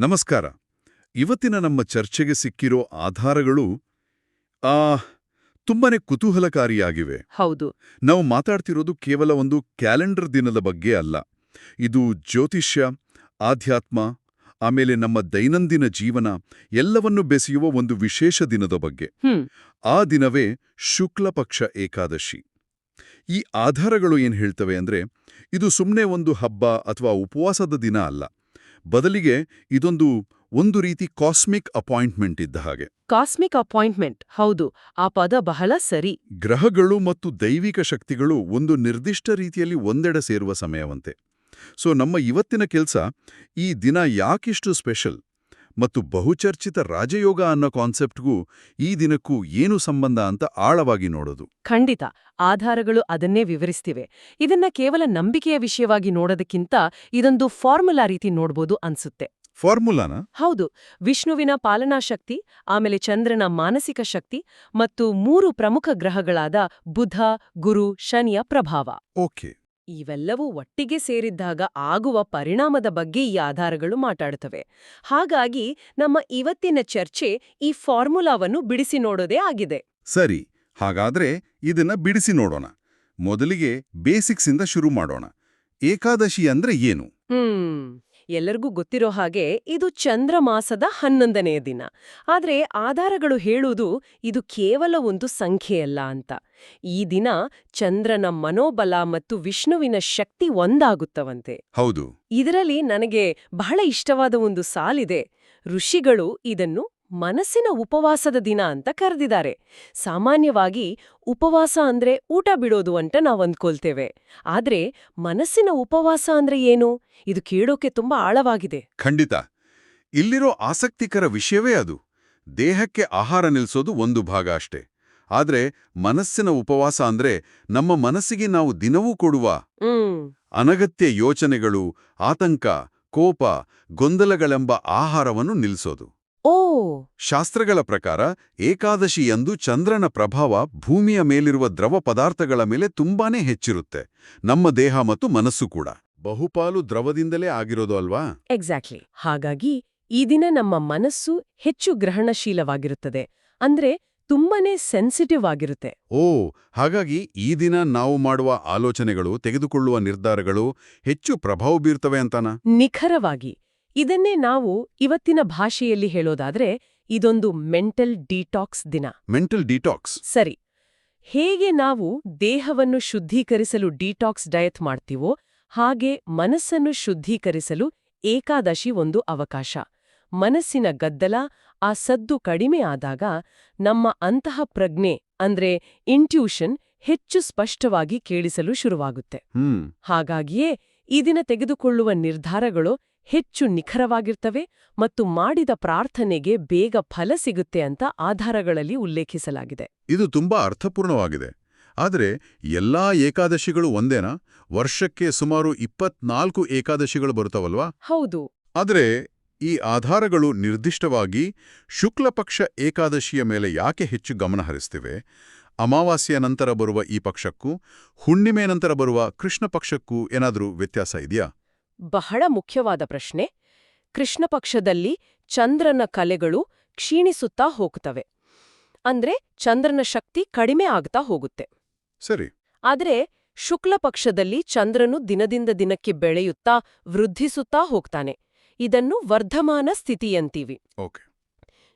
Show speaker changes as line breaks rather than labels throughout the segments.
ನಮಸ್ಕಾರ. ಇವತ್ತಿನ ನಮ್ಮ ಚರ್ಚೆಗೆ ಸಿಕ್ಕಿರೋ ಆಧಾರಗಳು ಆ ತುಂಬಾನೇ ಕುತೂಹಲಕಾರಿಯಾಗಿವೆ.
ಹೌದು.
ನಾವು ಮಾತಾಡ್ತಿರೋದು ಕೇವಲ ಒಂದು ಕ್ಯಾಲೆಂಡರ್ ದಿನದ ಬಗ್ಗೆ ಅಲ್ಲ. ಇದು ಜ್ಯೋತಿಷ್ಯ ಆಧ್ಯಾತ್ಮ ಆಮೇಲೆ ನಮ್ಮ ದೈನಂದಿನ ಜೀವನ ಎಲ್ಲವನ್ನು ಬೆಸೆಯುವ ಒಂದು ವಿಶೇಷ ದಿನದ ಬಗ್ಗೆ. ಆ ದಿನವೇ ಶುಕ್ಲ ಪಕ್ಷ ಏಕಾದಶಿ. ಈ ಆಧಾರಗಳು ಏನು ಹೇಳ್ತವೆ ಅಂದ್ರೆ ಇದು ಸುಮ್ಮನೆ ಒಂದು ಹಬ್ಬ ಅಥವಾ ಉಪವಾಸದ ದಿನ ಅಲ್ಲ. ಬದಲಿಗೆ ಇದೊಂದು ಒಂದು ರೀತಿ ಕಾಸ್ಮಿಕ್ ಅಪಾಯಿಂಟ್ಮೆಂಟ್ ಇದ್ದ ಹಾಗೆ.
ಕಾಸ್ಮಿಕ್ ಅಪಾಯಿಂಟ್ಮೆಂಟ್ ಹೌದು. ಆ ಪದ ಬಹಳ ಸರಿ.
ಗ್ರಹಗಳು ಮತ್ತು ದೈವಿಕ ಶಕ್ತಿಗಳು ಒಂದು ನಿರ್ದಿಷ್ಟ ರೀತಿಯಲ್ಲಿ ಒಂದೆಡೆ ಸೇರುವ ಸಮಯವಂತೆ. ಸೊ ನಮ್ಮ ಇವತ್ತಿನ ಕೆಲಸ ಈ ದಿನ ಯಾಕಿಷ್ಟು ಸ್ಪೆಷಲ್ ಮತ್ತು ಬಹುಚರ್ಚಿತ ರಾಜಯೋಗ ಅನ್ನೋ ಕಾನ್ಸೆಪ್ಟ್ಗೂ ಈ ದಿನಕ್ಕೂ ಏನು ಸಂಬಂಧ ಅಂತ ಆಳವಾಗಿ ನೋಡೋದು.
ಖಂಡಿತ. ಆಧಾರಗಳು ಅದನ್ನೇ ವಿವರಿಸ್ತಿವೆ. ಇದನ್ನ ಕೇವಲ ನಂಬಿಕೆಯ ವಿಷಯವಾಗಿ ನೋಡೋದಕ್ಕಿಂತ ಇದೊಂದು ಫಾರ್ಮುಲಾ ರೀತಿ ನೋಡ್ಬೋದು ಅನ್ಸುತ್ತೆ.
ಫಾರ್ಮುಲಾನ?
ಹೌದು. ವಿಷ್ಣುವಿನ ಪಾಲನಾ ಶಕ್ತಿ ಆಮೇಲೆ ಚಂದ್ರನ ಮಾನಸಿಕ ಶಕ್ತಿ ಮತ್ತು ಮೂರು ಪ್ರಮುಖ ಗ್ರಹಗಳಾದ ಬುಧ ಗುರು ಶನಿಯ ಪ್ರಭಾವ.
ಓಕೆ.
ಇವೆಲ್ಲವೂ ಒಟ್ಟಿಗೆ ಸೇರಿದ್ದಾಗ ಆಗುವ ಪರಿಣಾಮದ ಬಗ್ಗೆ ಈ ಆಧಾರಗಳು ಮಾತಾಡುತ್ತವೆ ಹಾಗಾಗಿ ನಮ್ಮ ಇವತ್ತಿನ ಚರ್ಚೆ ಈ ಫಾರ್ಮುಲಾವನ್ನು ಬಿಡಿಸಿ ನೋಡೋದೇ ಆಗಿದೆ.
ಸರಿ ಹಾಗಾದ್ರೆ ಇದನ್ನ ಬಿಡಿಸಿ ನೋಡೋಣ. ಮೊದಲಿಗೆ ಬೇಸಿಕ್ಸಿಂದ ಶುರು ಮಾಡೋಣ. ಏಕಾದಶಿ ಅಂದ್ರೆ ಏನು?
ಹ್ಮ್. ಎಲ್ಲರಿಗೂ ಗೊತ್ತಿರೋ ಹಾಗೆ ಇದು ಚಂದ್ರಮಾಸದ ಹನ್ನೊಂದನೆಯ ದಿನ. ಆದರೆ ಆಧಾರಗಳು ಹೇಳುವುದು ಇದು ಕೇವಲ ಒಂದು ಸಂಖ್ಯೆಯಲ್ಲ ಅಂತ. ಈ ದಿನ ಚಂದ್ರನ ಮನೋಬಲ ಮತ್ತು ವಿಷ್ಣುವಿನ ಶಕ್ತಿ ಒಂದಾಗುತ್ತವಂತೆ.
ಹೌದು.
ಇದರಲ್ಲಿ ನನಗೆ ಬಹಳ ಇಷ್ಟವಾದ ಒಂದು ಸಾಲಿದೆ. ಋಷಿಗಳು ಇದನ್ನು ಮನಸ್ಸಿನ ಉಪವಾಸದ ದಿನ ಅಂತ ಕರೆದಿದ್ದಾರೆ. ಸಾಮಾನ್ಯವಾಗಿ ಉಪವಾಸ ಅಂದ್ರೆ ಊಟ ಬಿಡೋದು ಅಂತ ನಾವು ಅಂದ್ಕೊಳ್ತೇವೆ. ಆದ್ರೆ ಮನಸ್ಸಿನ ಉಪವಾಸ ಅಂದ್ರೆ ಏನು? ಇದು ಕೇಳೋಕೆ ತುಂಬಾ ಆಳವಾಗಿದೆ.
ಖಂಡಿತ. ಇಲ್ಲಿರೋ ಆಸಕ್ತಿಕರ ವಿಷಯವೇ ಅದು. ದೇಹಕ್ಕೆ ಆಹಾರ ನಿಲ್ಸೋದು ಒಂದು ಭಾಗ ಅಷ್ಟೇ. ಆದ್ರೆ ಮನಸ್ಸಿನ ಉಪವಾಸ ಅಂದ್ರೆ ನಮ್ಮ ಮನಸ್ಸಿಗೆ ನಾವು ದಿನವೂ ಕೊಡುವ ಅನಗತ್ಯ ಯೋಚನೆಗಳು ಆತಂಕ ಕೋಪ ಗೊಂದಲಗಳೆಂಬ ಆಹಾರವನ್ನು ನಿಲ್ಲಿಸೋದು
ಓ!
ಶಾಸ್ತ್ರಗಳ ಪ್ರಕಾರ ಏಕಾದಶಿ ಎಂದು ಚಂದ್ರನ ಪ್ರಭಾವ ಭೂಮಿಯ ಮೇಲಿರುವ ದ್ರವ ಪದಾರ್ಥಗಳ ಮೇಲೆ ತುಂಬಾನೇ ಹೆಚ್ಚಿರುತ್ತೆ. ನಮ್ಮ ದೇಹ ಮತ್ತು ಮನಸ್ಸು ಕೂಡ. ಬಹುಪಾಲು ದ್ರವದಿಂದಲೇ ಆಗಿರೋದು ಅಲ್ವಾ?
ಎಕ್ಸಾಕ್ಟ್ಲಿ. ಹಾಗಾಗಿ ಈ ದಿನ ನಮ್ಮ ಮನಸ್ಸು ಹೆಚ್ಚು ಗ್ರಹಣಶೀಲವಾಗಿರುತ್ತದೆ. ಅಂದ್ರೆ ತುಂಬಾನೇ ಸೆನ್ಸಿಟಿವ್ ಆಗಿರುತ್ತೆ.
ಓ! ಹಾಗಾಗಿ ಈ ದಿನ ನಾವು ಮಾಡುವ ಆಲೋಚನೆಗಳು ತೆಗೆದುಕೊಳ್ಳುವ ನಿರ್ಧಾರಗಳು ಹೆಚ್ಚು ಪ್ರಭಾವ ಬೀರ್ತವೆ ಅಂತಾನ?
ನಿಖರವಾಗಿ. ಇದನ್ನೇ ನಾವು ಇವತ್ತಿನ ಭಾಷೆಯಲ್ಲಿ ಹೇಳೋದಾದ್ರೆ ಇದೊಂದು ಮೆಂಟಲ್ ಡಿಟಾಕ್ಸ್ ದಿನ.
Mental detox.
ಸರಿ. ಹೇಗೆ ನಾವು ದೇಹವನ್ನು ಶುದ್ಧೀಕರಿಸಲು ಡಿಟಾಕ್ಸ್ ಡಯತ್ ಮಾಡ್ತೀವೋ ಹಾಗೆ ಮನಸ್ಸನ್ನು ಶುದ್ಧೀಕರಿಸಲು ಏಕಾದಶಿ ಒಂದು ಅವಕಾಶ. ಮನಸ್ಸಿನ ಗದ್ದಲ ಆ ಸದ್ದು ಕಡಿಮೆ ಆದಾಗ ನಮ್ಮ ಅಂತಹ ಪ್ರಜ್ಞೆ ಅಂದ್ರೆ ಇಂಟ್ಯೂಷನ್ ಹೆಚ್ಚು ಸ್ಪಷ್ಟವಾಗಿ ಕೇಳಿಸಲು ಶುರುವಾಗುತ್ತೆ. ಹಾಗಾಗಿಯೇ ಈ ದಿನ ತೆಗೆದುಕೊಳ್ಳುವ ನಿರ್ಧಾರಗಳು ಹೆಚ್ಚು ನಿಖರವಾಗಿರ್ತವೆ ಮತ್ತು ಮಾಡಿದ ಪ್ರಾರ್ಥನೆಗೆ ಬೇಗ ಫಲ ಸಿಗುತ್ತೆ ಅಂತ ಆಧಾರಗಳಲ್ಲಿ ಉಲ್ಲೇಖಿಸಲಾಗಿದೆ.
ಇದು ತುಂಬಾ ಅರ್ಥಪೂರ್ಣವಾಗಿದೆ. ಆದರೆ ಎಲ್ಲಾ ಏಕಾದಶಿಗಳು ಒಂದೇನಾ? ವರ್ಷಕ್ಕೆ ಸುಮಾರು ಇಪ್ಪತ್ನಾಲ್ಕು ಏಕಾದಶಿಗಳು ಬರುತ್ತವಲ್ವಾ?
ಹೌದು.
ಆದರೆ ಈ ಆಧಾರಗಳು ನಿರ್ದಿಷ್ಟವಾಗಿ ಶುಕ್ಲಪಕ್ಷ ಏಕಾದಶಿಯ ಮೇಲೆ ಯಾಕೆ ಹೆಚ್ಚು ಗಮನ ಹರಿಸ್ತಿವೆ? ಅಮಾವಾಸ್ಯೆಯ ನಂತರ ಬರುವ ಈ ಪಕ್ಷಕ್ಕೂ ಹುಣ್ಣಿಮೆ ನಂತರ ಬರುವ ಕೃಷ್ಣ ಪಕ್ಷಕ್ಕೂ ಏನಾದರೂ ವ್ಯತ್ಯಾಸ ಇದೆಯಾ?
ಬಹಳ ಮುಖ್ಯವಾದ ಪ್ರಶ್ನೆ. ಕೃಷ್ಣ ಪಕ್ಷದಲ್ಲಿ ಚಂದ್ರನ ಕಲೆಗಳು ಕ್ಷೀಣಿಸುತ್ತಾ ಹೋಗ್ತವೆ. ಅಂದ್ರೆ ಚಂದ್ರನ ಶಕ್ತಿ ಕಡಿಮೆ ಆಗ್ತಾ ಹೋಗುತ್ತೆ.
ಸರಿ.
ಆದ್ರೆ ಶುಕ್ಲ ಪಕ್ಷದಲ್ಲಿ ಚಂದ್ರನು ದಿನದಿಂದ ದಿನಕ್ಕೆ ಬೆಳೆಯುತ್ತಾ ವೃದ್ಧಿಸುತ್ತಾ ಹೋಗ್ತಾನೆ. ಇದನ್ನು ವರ್ಧಮಾನ ಸ್ಥಿತಿಯಂತೀವಿ.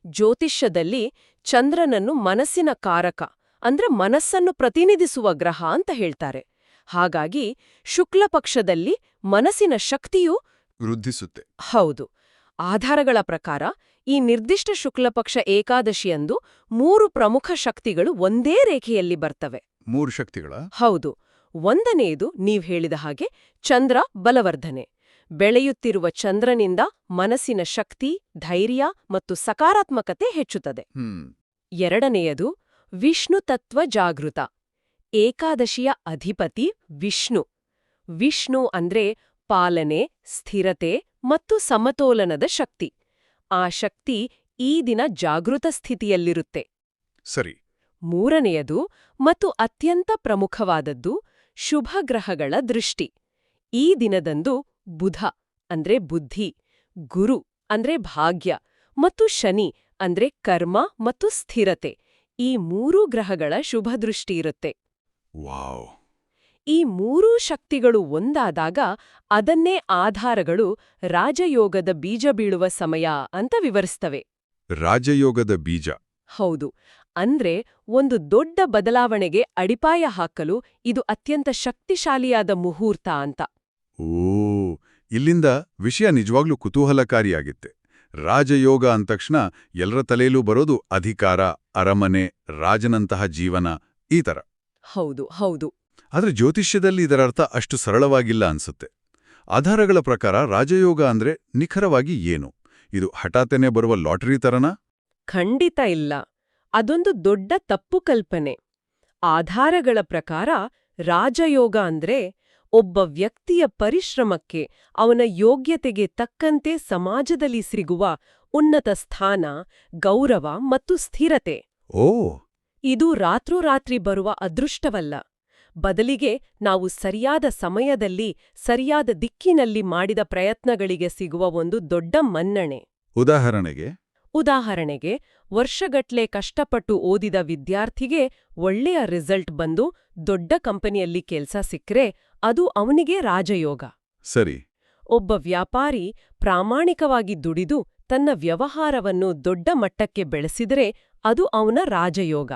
ಜ್ಯೋತಿಷ್ಯದಲ್ಲಿ ಚಂದ್ರನನ್ನು ಮನಸ್ಸಿನ ಕಾರಕ ಅಂದ್ರೆ ಮನಸ್ಸನ್ನು ಪ್ರತಿನಿಧಿಸುವ ಗ್ರಹ ಅಂತ ಹೇಳ್ತಾರೆ. ಹಾಗಾಗಿ ಶುಕ್ಲ ಪಕ್ಷದಲ್ಲಿ ಮನಸ್ಸಿನ ಶಕ್ತಿಯು
ವೃದ್ಧಿಸುತ್ತೆ.
ಹೌದು. ಆಧಾರಗಳ ಪ್ರಕಾರ ಈ ನಿರ್ದಿಷ್ಟ ಶುಕ್ಲಪಕ್ಷ ಏಕಾದಶಿಯಂದು ಮೂರು ಪ್ರಮುಖ ಶಕ್ತಿಗಳು ಒಂದೇ ರೇಖೆಯಲ್ಲಿ ಬರ್ತವೆ.
ಮೂರು ಶಕ್ತಿಗಳ?
ಹೌದು. ಒಂದನೆಯದು ನೀವ್ ಹೇಳಿದ ಹಾಗೆ ಚಂದ್ರ ಬಲವರ್ಧನೆ. ಬೆಳೆಯುತ್ತಿರುವ ಚಂದ್ರನಿಂದ ಮನಸ್ಸಿನ ಶಕ್ತಿ ಧೈರ್ಯ ಮತ್ತು ಸಕಾರಾತ್ಮಕತೆ ಹೆಚ್ಚುತ್ತದೆ. ಎರಡನೆಯದು ವಿಷ್ಣು ತತ್ವ ಜಾಗೃತ. ಏಕಾದಶಿಯ ಅಧಿಪತಿ ವಿಷ್ಣು. ವಿಷ್ಣು ಅಂದ್ರೆ ಪಾಲನೆ ಸ್ಥಿರತೆ ಮತ್ತು ಸಮತೋಲನದ ಶಕ್ತಿ. ಆ ಶಕ್ತಿ ಈ ದಿನ ಜಾಗೃತ ಸ್ಥಿತಿಯಲ್ಲಿರುತ್ತೆ.
ಸರಿ.
ಮೂರನೆಯದು ಮತ್ತು ಅತ್ಯಂತ ಪ್ರಮುಖವಾದದ್ದು ಶುಭ ಗ್ರಹಗಳ ದೃಷ್ಟಿ. ಈ ದಿನದಂದು ಬುಧ ಅಂದ್ರೆ ಬುದ್ಧಿ ಗುರು ಅಂದ್ರೆ ಭಾಗ್ಯ ಮತ್ತು ಶನಿ ಅಂದ್ರೆ ಕರ್ಮ ಮತ್ತು ಸ್ಥಿರತೆ. ಈ ಮೂರೂ ಗ್ರಹಗಳ ಶುಭದೃಷ್ಟಿ ಇರುತ್ತೆ.
ವಾವ್.
ಈ ಮೂರೂ ಶಕ್ತಿಗಳು ಒಂದಾದಾಗ ಅದನ್ನೇ ಆಧಾರಗಳು ರಾಜಯೋಗದ ಬೀಜ ಬೀಳುವ ಸಮಯ ಅಂತ ವಿವರಿಸ್ತವೆ.
ರಾಜಯೋಗದ ಬೀಜ.
ಹೌದು. ಅಂದ್ರೆ ಒಂದು ದೊಡ್ಡ ಬದಲಾವಣೆಗೆ ಅಡಿಪಾಯ ಹಾಕಲು ಇದು ಅತ್ಯಂತ ಶಕ್ತಿಶಾಲಿಯಾದ ಮುಹೂರ್ತ ಅಂತ.
ಓ ಇಲ್ಲಿಂದ ವಿಷಯ ನಿಜವಾಗ್ಲೂ ಕುತೂಹಲಕಾರಿಯಾಗಿತ್ತೆ. ರಾಜಯೋಗ ಅಂತಕ್ಷಣ ಎಲ್ಲರ ತಲೆಯಲ್ಲೂ ಬರೋದು ಅಧಿಕಾರ ಅರಮನೆ ರಾಜನಂತಹ ಜೀವನ ಈ ಥರ
ಹೌದು ಹೌದು.
ಆದರೆ ಜ್ಯೋತಿಷ್ಯದಲ್ಲಿ ಇದರರ್ಥ ಅಷ್ಟು ಸರಳವಾಗಿಲ್ಲ ಅನ್ಸುತ್ತೆ. ಆಧಾರಗಳ ಪ್ರಕಾರ ರಾಜಯೋಗ ಅಂದ್ರೆ ನಿಖರವಾಗಿ ಏನು? ಇದು ಹಠಾತ್ತನೆ ಬರುವ ಲಾಟರಿ ತರನಾ?
ಖಂಡಿತ ಇಲ್ಲ. ಅದೊಂದು ದೊಡ್ಡ ತಪ್ಪು ಕಲ್ಪನೆ. ಆಧಾರಗಳ ಪ್ರಕಾರ ರಾಜಯೋಗ ಅಂದ್ರೆ ಒಬ್ಬ ವ್ಯಕ್ತಿಯ ಪರಿಶ್ರಮಕ್ಕೆ ಅವನ ಯೋಗ್ಯತೆಗೆ ತಕ್ಕಂತೆ ಸಮಾಜದಲ್ಲಿ ಸಿಗುವ ಉನ್ನತ ಸ್ಥಾನ ಗೌರವ ಮತ್ತು ಸ್ಥಿರತೆ.
ಓ!
ಇದು ರಾತ್ರೋರಾತ್ರಿ ಬರುವ ಅದೃಷ್ಟವಲ್ಲ. ಬದಲಿಗೆ ನಾವು ಸರಿಯಾದ ಸಮಯದಲ್ಲಿ ಸರಿಯಾದ ದಿಕ್ಕಿನಲ್ಲಿ ಮಾಡಿದ ಪ್ರಯತ್ನಗಳಿಗೆ ಸಿಗುವ ಒಂದು ದೊಡ್ಡ ಮನ್ನಣೆ.
ಉದಾಹರಣೆಗೆ?
ಉದಾಹರಣೆಗೆ ವರ್ಷಗಟ್ಲೆ ಕಷ್ಟಪಟ್ಟು ಓದಿದ ವಿದ್ಯಾರ್ಥಿಗೆ ಒಳ್ಳೆಯ ರಿಸಲ್ಟ್ ಬಂದು ದೊಡ್ಡ ಕಂಪನಿಯಲ್ಲಿ ಕೆಲಸ ಸಿಕ್ಕರೆ ಅದು ಅವನಿಗೆ ರಾಜಯೋಗ.
ಸರಿ.
ಒಬ್ಬ ವ್ಯಾಪಾರಿ ಪ್ರಾಮಾಣಿಕವಾಗಿ ದುಡಿದು ತನ್ನ ವ್ಯವಹಾರವನ್ನು ದೊಡ್ಡ ಮಟ್ಟಕ್ಕೆ ಬೆಳೆಸಿದರೆ ಅದು ಅವನ ರಾಜಯೋಗ.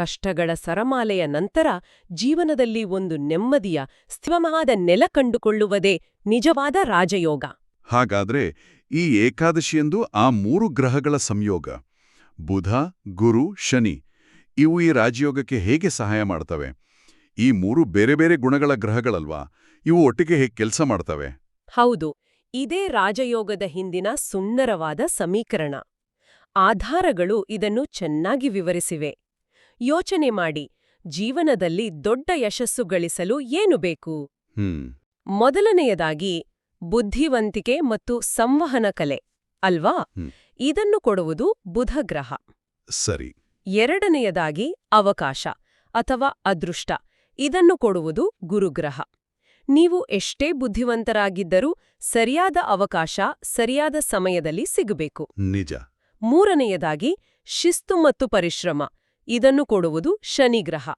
ಕಷ್ಟಗಳ ಸರಮಾಲೆಯ ನಂತರ ಜೀವನದಲ್ಲಿ ಒಂದು ನೆಮ್ಮದಿಯ ಸ್ಥಿರವಾದ ನೆಲ ಕಂಡುಕೊಳ್ಳುವುದೇ ನಿಜವಾದ ರಾಜಯೋಗ.
ಹಾಗಾದ್ರೆ ಈ ಏಕಾದಶಿಯಂದು ಆ ಮೂರು ಗ್ರಹಗಳ ಸಂಯೋಗ ಬುಧ ಗುರು ಶನಿ ಇವು ಈ ರಾಜಯೋಗಕ್ಕೆ ಹೇಗೆ ಸಹಾಯ ಮಾಡ್ತವೆ? ಈ ಮೂರು ಬೇರೆ ಬೇರೆ ಗುಣಗಳ ಗ್ರಹಗಳಲ್ವಾ? ಇವು ಒಟ್ಟಿಗೆ ಹೇಗೆ ಕೆಲಸ ಮಾಡ್ತವೆ?
ಹೌದು ಇದೇ ರಾಜಯೋಗದ ಹಿಂದಿನ ಸುಂದರವಾದ ಸಮೀಕರಣ. ಆಧಾರಗಳು ಇದನ್ನು ಚೆನ್ನಾಗಿ ವಿವರಿಸಿವೆ. ಯೋಚನೆ ಮಾಡಿ. ಜೀವನದಲ್ಲಿ ದೊಡ್ಡ ಯಶಸ್ಸು ಗಳಿಸಲು ಏನು ಬೇಕು? ಮೊದಲನೆಯದಾಗಿ ಬುದ್ಧಿವಂತಿಕೆ ಮತ್ತು ಸಂವಹನ ಕಲೆ ಅಲ್ವಾ. ಇದನ್ನು ಕೊಡುವುದು ಬುಧಗ್ರಹ.
ಸರಿ.
ಎರಡನೆಯದಾಗಿ ಅವಕಾಶ ಅಥವಾ ಅದೃಷ್ಟ ಇದನ್ನು ಕೊಡುವುದು ಗುರುಗ್ರಹ. ನೀವು ಎಷ್ಟೇ ಬುದ್ಧಿವಂತರಾಗಿದ್ದರೂ ಸರಿಯಾದ ಅವಕಾಶ ಸರಿಯಾದ ಸಮಯದಲ್ಲಿ ಸಿಗಬೇಕು.
ನಿಜ.
ಮೂರನೆಯದಾಗಿ ಶಿಸ್ತು ಮತ್ತು ಪರಿಶ್ರಮ ಇದನ್ನು ಕೊಡುವುದು ಶನಿಗ್ರಹ.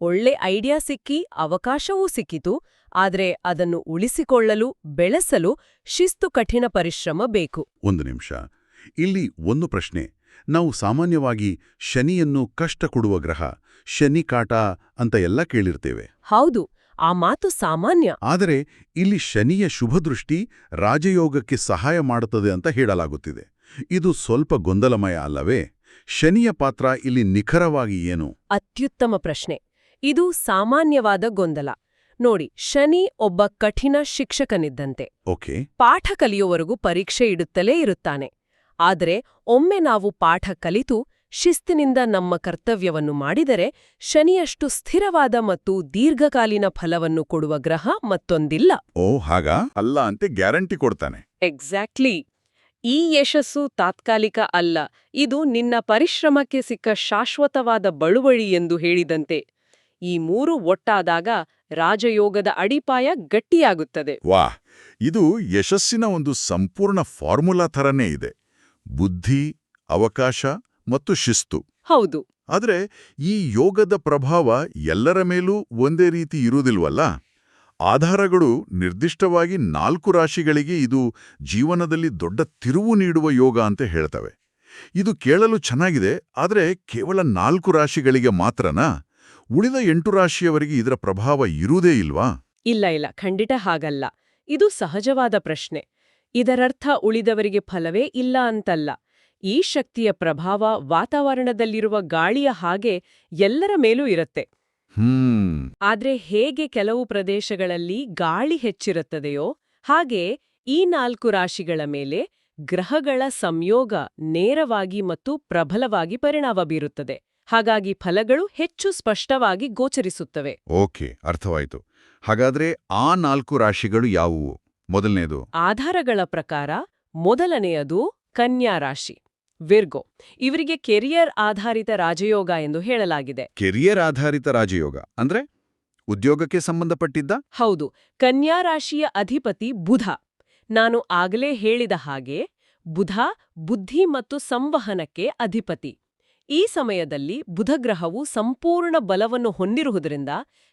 ಒಳ್ಳೆ ಐಡಿಯಾ ಸಿಕ್ಕಿ ಅವಕಾಶವೂ ಸಿಕ್ಕಿತು ಆದರೆ ಅದನ್ನು ಉಳಿಸಿಕೊಳ್ಳಲು ಬೆಳೆಸಲು ಶಿಸ್ತು ಕಠಿಣ ಪರಿಶ್ರಮ ಬೇಕು.
ಒಂದು ನಿಮಿಷ. ಇಲ್ಲಿ ಒಂದು ಪ್ರಶ್ನೆ. ನಾವು ಸಾಮಾನ್ಯವಾಗಿ ಶನಿಯನ್ನು ಕಷ್ಟ ಕೊಡುವ ಗ್ರಹ ಶನಿ ಕಾಟ ಅಂತ ಎಲ್ಲ ಕೇಳಿರ್ತೇವೆ.
ಹೌದು ಆ ಮಾತು ಸಾಮಾನ್ಯ.
ಆದರೆ ಇಲ್ಲಿ ಶನಿಯ ಶುಭದೃಷ್ಟಿ ರಾಜಯೋಗಕ್ಕೆ ಸಹಾಯ ಮಾಡುತ್ತದೆ ಅಂತ ಹೇಳಲಾಗುತ್ತಿದೆ. ಇದು ಸ್ವಲ್ಪ ಗೊಂದಲಮಯ ಅಲ್ಲವೇ? ಶನಿಯ ಪಾತ್ರ ಇಲ್ಲಿ ನಿಖರವಾಗಿ ಏನು?
ಅತ್ಯುತ್ತಮ ಪ್ರಶ್ನೆ. ಇದು ಸಾಮಾನ್ಯವಾದ ಗೊಂದಲ. ನೋಡಿ ಶನಿ ಒಬ್ಬ ಕಠಿಣ ಶಿಕ್ಷಕನಿದ್ದಂತೆ.
ಓಕೆ.
ಪಾಠ ಕಲಿಯುವವರೆಗೂ ಪರೀಕ್ಷೆ ಇಡುತ್ತಲೇ ಇರುತ್ತಾನೆ. ಆದರೆ ಒಮ್ಮೆ ನಾವು ಪಾಠ ಕಲಿತು ಶಿಸ್ತಿನಿಂದ ನಮ್ಮ ಕರ್ತವ್ಯವನ್ನು ಮಾಡಿದರೆ ಶನಿಯಷ್ಟು ಸ್ಥಿರವಾದ ಮತ್ತು ದೀರ್ಘಕಾಲೀನ ಫಲವನ್ನು ಕೊಡುವ ಗ್ರಹ ಮತ್ತೊಂದಿಲ್ಲ.
ಓ ಹಾಗ? ಅಲ್ಲ ಅಂತೆ ಗ್ಯಾರಂಟಿ ಕೊಡ್ತಾನೆ.
ಎಕ್ಸಾಕ್ಟ್ಲಿ ಈ ಯಶಸ್ಸು ತಾತ್ಕಾಲಿಕ ಅಲ್ಲ ಇದು ನಿನ್ನ ಪರಿಶ್ರಮಕ್ಕೆ ಸಿಕ್ಕ ಶಾಶ್ವತವಾದ ಬಳುವಳಿ ಎಂದು ಹೇಳಿದಂತೆ. ಈ ಮೂರು ಒಟ್ಟಾದಾಗ ರಾಜಯೋಗದ ಅಡಿಪಾಯ ಗಟ್ಟಿಯಾಗುತ್ತದೆ.
ವಾಹ್ ಇದು ಯಶಸ್ಸಿನ ಒಂದು ಸಂಪೂರ್ಣ ಫಾರ್ಮುಲಾ ಥರನೇ ಇದೆ. ಬುದ್ಧಿ ಅವಕಾಶ ಮತ್ತು ಶಿಸ್ತು.
ಹೌದು.
ಆದರೆ ಈ ಯೋಗದ ಪ್ರಭಾವ ಎಲ್ಲರ ಮೇಲೂ ಒಂದೇ ರೀತಿ ಇರುವುದಿಲ್ವಲ್ಲ? ಆಧಾರಗಳು ನಿರ್ದಿಷ್ಟವಾಗಿ ನಾಲ್ಕು ರಾಶಿಗಳಿಗೆ ಇದು ಜೀವನದಲ್ಲಿ ದೊಡ್ಡ ತಿರುವು ನೀಡುವ ಯೋಗ ಅಂತ ಹೇಳ್ತವೆ. ಇದು ಕೇಳಲು ಚೆನ್ನಾಗಿದೆ, ಆದರೆ ಕೇವಲ ನಾಲ್ಕು ರಾಶಿಗಳಿಗೆ ಮಾತ್ರನಾ? ಉಳಿದ ಎಂಟು ರಾಶಿಯವರಿಗೆ ಇದರ ಪ್ರಭಾವ ಇರುವುದೇ ಇಲ್ವಾ?
ಇಲ್ಲ ಇಲ್ಲ, ಖಂಡಿತ ಹಾಗಲ್ಲ. ಇದು ಸಹಜವಾದ ಪ್ರಶ್ನೆ. ಇದರರ್ಥ ಉಳಿದವರಿಗೆ ಫಲವೇ ಇಲ್ಲ ಅಂತಲ್ಲ. ಈ ಶಕ್ತಿಯ ಪ್ರಭಾವ ವಾತಾವರಣದಲ್ಲಿರುವ ಗಾಳಿಯ ಹಾಗೆ ಎಲ್ಲರ ಮೇಲೂ ಇರುತ್ತೆ. ಆದ್ರೆ ಹೇಗೆ ಕೆಲವು ಪ್ರದೇಶಗಳಲ್ಲಿ ಗಾಳಿ ಹೆಚ್ಚಿರುತ್ತದೆಯೋ ಹಾಗೆ ಈ ನಾಲ್ಕು ರಾಶಿಗಳ ಮೇಲೆ ಗ್ರಹಗಳ ಸಂಯೋಗ ನೇರವಾಗಿ ಮತ್ತು ಪ್ರಬಲವಾಗಿ ಪರಿಣಾಮ ಬೀರುತ್ತದೆ. ಹಾಗಾಗಿ ಫಲಗಳು ಹೆಚ್ಚು ಸ್ಪಷ್ಟವಾಗಿ ಗೋಚರಿಸುತ್ತವೆ.
ಓಕೆ ಅರ್ಥವಾಯಿತು. ಹಾಗಾದ್ರೆ ಆ ನಾಲ್ಕು ರಾಶಿಗಳು ಯಾವುವು? ಮೊದಲನೆಯದು
ಆಧಾರಗಳ ಪ್ರಕಾರ ಮೊದಲನೆಯದು ಕನ್ಯಾ ರಾಶಿ. ವಿರ್ಗೋ. ಇವರಿಗೆ ಕೆರಿಯರ್ ಆಧಾರಿತ ರಾಜಯೋಗ ಎಂದು ಹೇಳಲಾಗಿದೆ.
ಕೆರಿಯರ್ ಆಧಾರಿತ ರಾಜಯೋಗ ಅಂದ್ರೆ ಉದ್ಯೋಗಕ್ಕೆ ಸಂಬಂಧಪಟ್ಟಿದ್ದ?
ಹೌದು ಕನ್ಯಾ ರಾಶಿಯ ಅಧಿಪತಿ ಬುಧ. ನಾನು ಆಗಲೇ ಹೇಳಿದ ಹಾಗೆ ಬುಧ ಬುದ್ಧಿ ಮತ್ತು ಸಂವಹನಕ್ಕೆ ಅಧಿಪತಿ. ಈ ಸಮಯದಲ್ಲಿ ಬುಧಗ್ರಹವು ಸಂಪೂರ್ಣ ಬಲವನ್ನು ಹೊಂದಿರುವುದರಿಂದ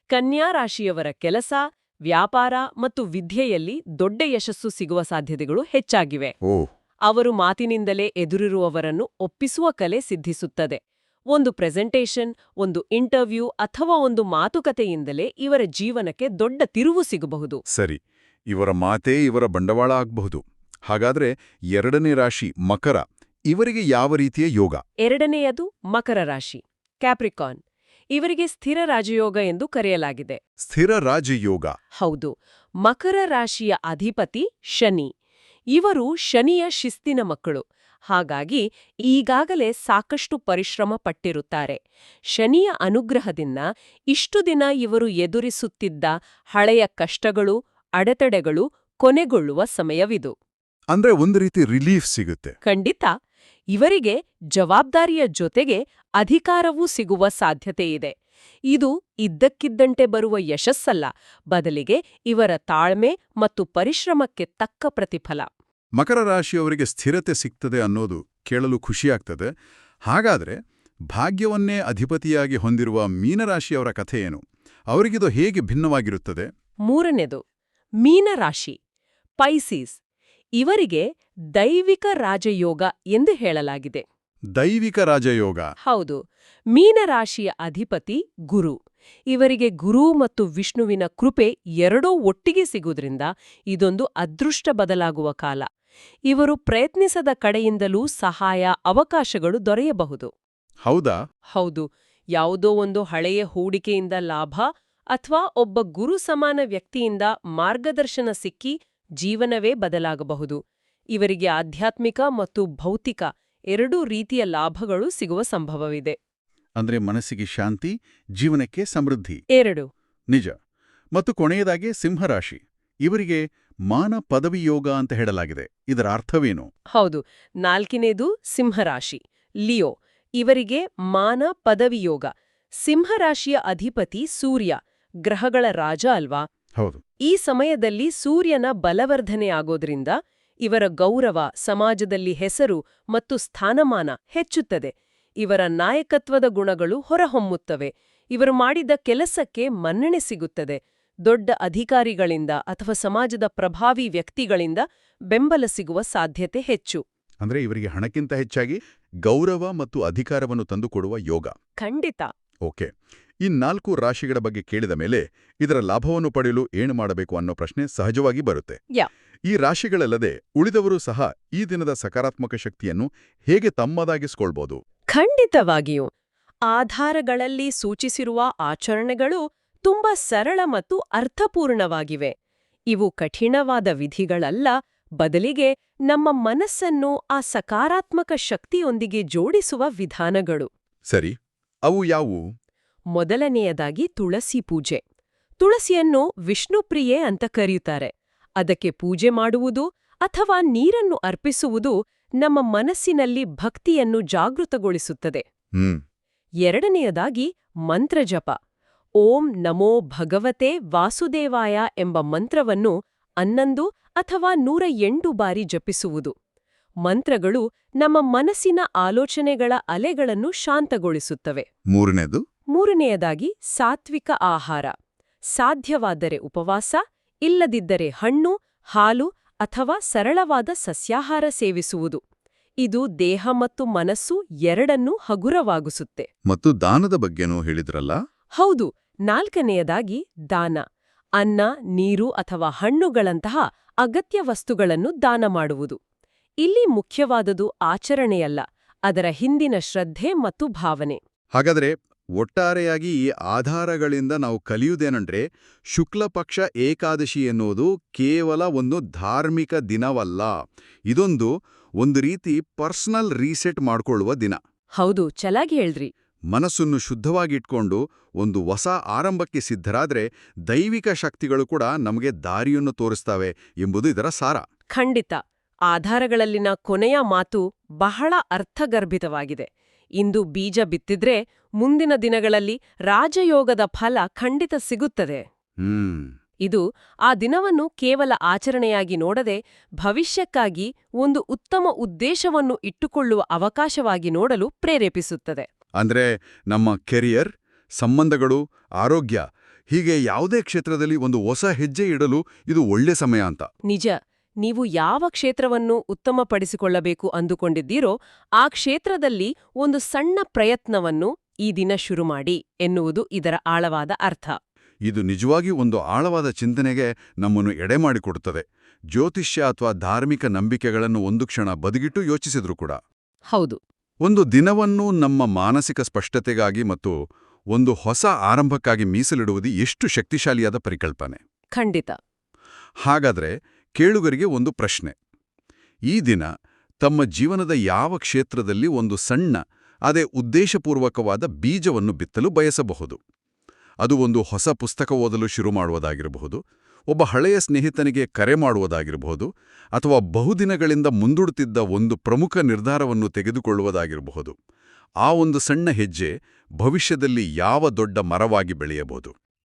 ಕನ್ಯಾ ರಾಶಿಯವರ ಕೆಲಸ ವ್ಯಾಪಾರ ಮತ್ತು ವಿದ್ಯೆಯಲ್ಲಿ ದೊಡ್ಡ ಯಶಸ್ಸು ಸಿಗುವ ಸಾಧ್ಯತೆಗಳು ಹೆಚ್ಚಾಗಿವೆ.
ಓ
ಅವರು ಮಾತಿನಿಂದಲೇ ಎದುರಿರುವವರನ್ನು ಒಪ್ಪಿಸುವ ಕಲೆ ಸಿದ್ಧಿಸುತ್ತದೆ. ಒಂದು ಪ್ರೆಸೆಂಟೇಷನ್ ಒಂದು ಇಂಟರ್ವ್ಯೂ ಅಥವಾ ಒಂದು ಮಾತುಕತೆಯಿಂದಲೇ ಇವರ ಜೀವನಕ್ಕೆ ದೊಡ್ಡ ತಿರುವು ಸಿಗಬಹುದು.
ಸರಿ ಇವರ ಮಾತೇ ಇವರ ಬಂಡವಾಳ ಆಗಬಹುದು. ಹಾಗಾದ್ರೆ ಎರಡನೇ ರಾಶಿ ಮಕರ ಇವರಿಗೆ ಯಾವ ರೀತಿಯ ಯೋಗ?
ಎರಡನೆಯದು ಮಕರ ರಾಶಿ ಕ್ಯಾಪ್ರಿಕಾನ್ ಇವರಿಗೆ ಸ್ಥಿರ ರಾಜಯೋಗ ಎಂದು ಕರೆಯಲಾಗಿದೆ.
ಸ್ಥಿರ ರಾಜಯೋಗ.
ಹೌದು ಮಕರ ರಾಶಿಯ ಅಧಿಪತಿ ಶನಿ. ಇವರು ಶನಿಯ ಶಿಸ್ತಿನ ಮಕ್ಕಳು. ಹಾಗಾಗಿ ಈಗಾಗಲೇ ಸಾಕಷ್ಟು ಪರಿಶ್ರಮ ಪಟ್ಟಿರುತ್ತಾರೆ. ಶನಿಯ ಅನುಗ್ರಹದಿಂದ ಇಷ್ಟು ದಿನ ಇವರು ಎದುರಿಸುತ್ತಿದ್ದ ಹಳೆಯ ಕಷ್ಟಗಳು ಅಡೆತಡೆಗಳು ಕೊನೆಗೊಳ್ಳುವ ಸಮಯವಿದು.
ಅಂದ್ರೆ ಒಂದು ರೀತಿ ರಿಲೀಫ್ ಸಿಗುತ್ತೆ.
ಖಂಡಿತ. ಇವರಿಗೆ ಜವಾಬ್ದಾರಿಯ ಜೊತೆಗೆ ಅಧಿಕಾರವೂ ಸಿಗುವ ಸಾಧ್ಯತೆಯಿದೆ ಇದು ಇದ್ದಕ್ಕಿದ್ದಂತೆ ಬರುವ ಯಶಸ್ಸಲ್ಲ. ಬದಲಿಗೆ ಇವರ ತಾಳ್ಮೆ ಮತ್ತು ಪರಿಶ್ರಮಕ್ಕೆ ತಕ್ಕ ಪ್ರತಿಫಲ.
ಮಕರ ರಾಶಿಯವರಿಗೆ ಸ್ಥಿರತೆ ಸಿಗ್ತದೆ ಅನ್ನೋದು ಕೇಳಲು ಖುಷಿಯಾಗ್ತದೆ. ಹಾಗಾದ್ರೆ ಭಾಗ್ಯವನ್ನೇ ಅಧಿಪತಿಯಾಗಿ ಹೊಂದಿರುವ ಮೀನರಾಶಿಯವರ ಕಥೆ ಏನು? ಅವರಿಗಿದು ಹೇಗೆ ಭಿನ್ನವಾಗಿರುತ್ತದೆ?
ಮೂರನೇದು ಮೀನರಾಶಿ ಪೈಸೀಸ್ ಇವರಿಗೆ ದೈವಿಕ ರಾಜಯೋಗ ಎಂದು ಹೇಳಲಾಗಿದೆ.
ದೈವಿಕ ರಾಜಯೋಗ.
ಹೌದು ಮೀನರಾಶಿಯ ಅಧಿಪತಿ ಗುರು. ಇವರಿಗೆ ಗುರು ಮತ್ತು ವಿಷ್ಣುವಿನ ಕೃಪೆ ಎರಡೂ ಒಟ್ಟಿಗೆ ಸಿಗುವುದರಿಂದ ಇದೊಂದು ಅದೃಷ್ಟ ಬದಲಾಗುವ ಕಾಲ. ಇವರು ಪ್ರಯತ್ನಿಸದ ಕಡೆಯಿಂದಲೂ ಸಹಾಯ ಅವಕಾಶಗಳು ದೊರೆಯಬಹುದು.
ಹೌದಾ?
ಹೌದು. ಯಾವುದೋ ಒಂದು ಹಳೆಯ ಹೂಡಿಕೆಯಿಂದ ಲಾಭ ಅಥವಾ ಒಬ್ಬ ಗುರು ಸಮಾನ ವ್ಯಕ್ತಿಯಿಂದ ಮಾರ್ಗದರ್ಶನ ಸಿಕ್ಕಿ ಜೀವನವೇ ಬದಲಾಗಬಹುದು. ಇವರಿಗೆ ಆಧ್ಯಾತ್ಮಿಕ ಮತ್ತು ಭೌತಿಕ ಎರಡೂ ರೀತಿಯ ಲಾಭಗಳು ಸಿಗುವ ಸಂಭವವಿದೆ.
ಅಂದ್ರೆ ಮನಸ್ಸಿಗೆ ಶಾಂತಿ ಜೀವನಕ್ಕೆ ಸಮೃದ್ಧಿ.
ಎರಡು.
ನಿಜ. ಮತ್ತು ಕೊನೆಯದಾಗಿ ಸಿಂಹರಾಶಿ. ಇವರಿಗೆ ಮಾನ ಪದವಿ ಯೋಗ ಅಂತ ಹೇಳಲಾಗಿದೆ. ಇದರ ಅರ್ಥವೇನು?
ಹೌದು. ನಾಲ್ಕನೇದು ಸಿಂಹರಾಶಿ. ಲಿಯೋ ಇವರಿಗೆ ಮಾನ ಪದವಿಯೋಗ. ಸಿಂಹರಾಶಿಯ ಅಧಿಪತಿ ಸೂರ್ಯ ಗ್ರಹಗಳ ರಾಜ ಅಲ್ವಾ?
ಹೌದು.
ಈ ಸಮಯದಲ್ಲಿ ಸೂರ್ಯನ ಬಲವರ್ಧನೆ ಆಗೋದ್ರಿಂದ ಇವರ ಗೌರವ ಸಮಾಜದಲ್ಲಿ ಹೆಸರು ಮತ್ತು ಸ್ಥಾನಮಾನ ಹೆಚ್ಚುತ್ತದೆ. ಇವರ ನಾಯಕತ್ವದ ಗುಣಗಳು ಹೊರಹೊಮ್ಮುತ್ತವೆ. ಇವರು ಮಾಡಿದ ಕೆಲಸಕ್ಕೆ ಮನ್ನಣೆ ಸಿಗುತ್ತದೆ. ದೊಡ್ಡ ಅಧಿಕಾರಿಗಳಿಂದ ಅಥವಾ ಸಮಾಜದ ಪ್ರಭಾವಿ ವ್ಯಕ್ತಿಗಳಿಂದ ಬೆಂಬಲ ಸಿಗುವ ಸಾಧ್ಯತೆ ಹೆಚ್ಚು.
ಅಂದ್ರೆ ಇವರಿಗೆ ಹಣಕ್ಕಿಂತ ಹೆಚ್ಚಾಗಿ ಗೌರವ ಮತ್ತು ಅಧಿಕಾರವನ್ನು ತಂದುಕೊಡುವ ಯೋಗ.
ಖಂಡಿತ.
ಓಕೆ. ಈ ನಾಲ್ಕು ರಾಶಿಗಳ ಬಗ್ಗೆ ಕೇಳಿದ ಮೇಲೆ ಇದರ ಲಾಭವನ್ನು ಪಡೆಯಲು ಏನು ಮಾಡಬೇಕು ಅನ್ನೋ ಪ್ರಶ್ನೆ ಸಹಜವಾಗಿ ಬರುತ್ತೆ.
ಯಾ.
ಈ ರಾಶಿಗಳಲ್ಲದೆ ಉಳಿದವರು ಸಹ ಈ ದಿನದ ಸಕಾರಾತ್ಮಕ ಶಕ್ತಿಯನ್ನು ಹೇಗೆ ತಮ್ಮದಾಗಿಸ್ಕೊಳ್ಬೋದು?
ಖಂಡಿತವಾಗಿಯೂ. ಆಧಾರಗಳಲ್ಲಿ ಸೂಚಿಸಿರುವ ಆಚರಣೆಗಳು ತುಂಬಾ ಸರಳ ಮತ್ತು ಅರ್ಥಪೂರ್ಣವಾಗಿವೆ. ಇವು ಕಠಿಣವಾದ ವಿಧಿಗಳಲ್ಲ ಬದಲಿಗೆ ನಮ್ಮ ಮನಸ್ಸನ್ನು ಆ ಸಕಾರಾತ್ಮಕ ಶಕ್ತಿಯೊಂದಿಗೆ ಜೋಡಿಸುವ ವಿಧಾನಗಳು.
ಸರಿ ಅವು ಯಾವುವು?
ಮೊದಲನೆಯದಾಗಿ ತುಳಸಿ ಪೂಜೆ. ತುಳಸಿಯನ್ನು ವಿಷ್ಣುಪ್ರಿಯೆ ಅಂತ ಕರೆಯುತ್ತಾರೆ. ಅದಕ್ಕೆ ಪೂಜೆ ಮಾಡುವುದು ಅಥವಾ ನೀರನ್ನು ಅರ್ಪಿಸುವುದು ನಮ್ಮ ಮನಸ್ಸಿನಲ್ಲಿ ಭಕ್ತಿಯನ್ನು ಜಾಗೃತಗೊಳಿಸುತ್ತದೆ. ಎರಡನೆಯದಾಗಿ ಮಂತ್ರಜಪ. ಓಂ ನಮೋ ಭಗವತೆ ವಾಸುದೇವಾಯ ಎಂಬ ಮಂತ್ರವನ್ನು ಹನ್ನೊಂದು ಅಥವಾ ನೂರ ಎಂಟು ಬಾರಿ ಜಪಿಸುವುದು. ಮಂತ್ರಗಳು ನಮ್ಮ ಮನಸ್ಸಿನ ಆಲೋಚನೆಗಳ ಅಲೆಗಳನ್ನು ಶಾಂತಗೊಳಿಸುತ್ತವೆ.
ಮೂರನೆಯದು
ಮೂರನೆಯದಾಗಿ ಸಾತ್ವಿಕ ಆಹಾರ. ಸಾಧ್ಯವಾದರೆ ಉಪವಾಸ ಇಲ್ಲದಿದ್ದರೆ ಹಣ್ಣು ಹಾಲು ಅಥವಾ ಸರಳವಾದ ಸಸ್ಯಾಹಾರ ಸೇವಿಸುವುದು. ಇದು ದೇಹ ಮತ್ತು ಮನಸ್ಸು ಎರಡನ್ನೂ ಹಗುರವಾಗಿಸುತ್ತೆ.
ಮತ್ತು ದಾನದ ಬಗ್ಗೆನೂ ಹೇಳಿದ್ರಲ್ಲ?
ಹೌದು. ನಾಲ್ಕನೆಯದಾಗಿ ದಾನ. ಅನ್ನ ನೀರು ಅಥವಾ ಹಣ್ಣುಗಳಂತಹ ಅಗತ್ಯ ವಸ್ತುಗಳನ್ನು ದಾನ ಮಾಡುವುದು. ಇಲ್ಲಿ ಮುಖ್ಯವಾದುದು ಆಚರಣೆಯಲ್ಲ ಅದರ ಹಿಂದಿನ ಶ್ರದ್ಧೆ ಮತ್ತು ಭಾವನೆ.
ಹಾಗಾದರೆ ಒಟ್ಟಾರೆಯಾಗಿ ಈ ಆಧಾರಗಳಿಂದ ನಾವು ಕಲಿಯುವುದೇನಂದ್ರೆ ಶುಕ್ಲಪಕ್ಷ ಏಕಾದಶಿ ಎನ್ನುವುದು ಕೇವಲ ಒಂದು ಧಾರ್ಮಿಕ ದಿನವಲ್ಲ. ಇದೊಂದು ಒಂದು ರೀತಿ ಪರ್ಸನಲ್ ರೀಸೆಟ್ ಮಾಡ್ಕೊಳ್ಳುವ ದಿನ.
ಹೌದು ಚಲಾಗಿ ಹೇಳ್ದ್ರಿ.
ಮನಸ್ಸನ್ನು ಶುದ್ಧವಾಗಿಟ್ಕೊಂಡು ಒಂದು ಹೊಸ ಆರಂಭಕ್ಕೆ ಸಿದ್ಧರಾದ್ರೆ ದೈವಿಕ ಶಕ್ತಿಗಳು ಕೂಡ ನಮಗೆ ದಾರಿಯನ್ನು ತೋರಿಸ್ತವೆ ಎಂಬುದು ಇದರ ಸಾರ.
ಖಂಡಿತ. ಆಧಾರಗಳಲ್ಲಿನ ಕೊನೆಯ ಮಾತು ಬಹಳ ಅರ್ಥಗರ್ಭಿತವಾಗಿದೆ. ಇಂದು ಬೀಜ ಬಿತ್ತಿದ್ರೆ ಮುಂದಿನ ದಿನಗಳಲ್ಲಿ ರಾಜಯೋಗದ ಫಲ ಖಂಡಿತ ಸಿಗುತ್ತದೆ. ಇದು ಆ ದಿನವನ್ನು ಕೇವಲ ಆಚರಣೆಯಾಗಿ ನೋಡದೆ ಭವಿಷ್ಯಕ್ಕಾಗಿ ಒಂದು ಉತ್ತಮ ಉದ್ದೇಶವನ್ನು ಇಟ್ಟುಕೊಳ್ಳುವ ಅವಕಾಶವಾಗಿ ನೋಡಲು ಪ್ರೇರೇಪಿಸುತ್ತದೆ.
ಅಂದ್ರೆ ನಮ್ಮ ಕೆರಿಯರ್ ಸಂಬಂಧಗಳು ಆರೋಗ್ಯ ಹೀಗೆ ಯಾವುದೇ ಕ್ಷೇತ್ರದಲ್ಲಿ ಒಂದು ಹೊಸ ಹೆಜ್ಜೆ ಇಡಲು ಇದು ಒಳ್ಳೆ ಸಮಯ ಅಂತ.
ನಿಜ. ನೀವು ಯಾವ ಕ್ಷೇತ್ರವನ್ನು ಉತ್ತಮಪಡಿಸಿಕೊಳ್ಳಬೇಕು ಅಂದುಕೊಂಡಿದ್ದೀರೋ ಆ ಕ್ಷೇತ್ರದಲ್ಲಿ ಒಂದು ಸಣ್ಣ ಪ್ರಯತ್ನವನ್ನು ಈ ದಿನ ಶುರು ಮಾಡಿ ಎನ್ನುವುದು ಇದರ ಆಳವಾದ ಅರ್ಥ.
ಇದು ನಿಜವಾಗಿ ಒಂದು ಆಳವಾದ ಚಿಂತನೆಗೆ ನಮ್ಮನ್ನು ಎಡೆಮಾಡಿಕೊಡುತ್ತದೆ ಜ್ಯೋತಿಷ್ಯ ಅಥವಾ ಧಾರ್ಮಿಕ ನಂಬಿಕೆಗಳನ್ನು ಒಂದು ಕ್ಷಣ ಬದಿಗಿಟ್ಟು ಯೋಚಿಸಿದ್ರು ಕೂಡ.
ಹೌದು.
ಒಂದು ದಿನವನ್ನು ನಮ್ಮ ಮಾನಸಿಕ ಸ್ಪಷ್ಟತೆಗಾಗಿ ಮತ್ತು ಒಂದು ಹೊಸ ಆರಂಭಕ್ಕಾಗಿ ಮೀಸಲಿಡುವುದು ಎಷ್ಟು ಶಕ್ತಿಶಾಲಿಯಾದ ಪರಿಕಲ್ಪನೆ.
ಖಂಡಿತ.
ಹಾಗಾದ್ರೆ ಕೇಳುಗರಿಗೆ ಒಂದು ಪ್ರಶ್ನೆ. ಈ ದಿನ ತಮ್ಮ ಜೀವನದ ಯಾವ ಕ್ಷೇತ್ರದಲ್ಲಿ ಒಂದು ಸಣ್ಣ ಅದೇ ಉದ್ದೇಶಪೂರ್ವಕವಾದ ಬೀಜವನ್ನು ಬಿತ್ತಲು ಬಯಸಬಹುದು. ಅದು ಒಂದು ಹೊಸ ಪುಸ್ತಕ ಓದಲು ಶುರು ಮಾಡುವುದಾಗಿರಬಹುದು ಒಬ್ಬ ಹಳೆಯ ಸ್ನೇಹಿತನಿಗೆ ಕರೆ ಮಾಡುವುದಾಗಿರಬಹುದು ಅಥವಾ ಬಹುದಿನಗಳಿಂದ ಮುಂದೂಡುತ್ತಿದ್ದ ಒಂದು ಪ್ರಮುಖ ನಿರ್ಧಾರವನ್ನು ತೆಗೆದುಕೊಳ್ಳುವುದಾಗಿರಬಹುದು. ಆ ಒಂದು ಸಣ್ಣ ಹೆಜ್ಜೆ ಭವಿಷ್ಯದಲ್ಲಿ ಯಾವ ದೊಡ್ಡ ಮರವಾಗಿ ಬೆಳೆಯಬಹುದು.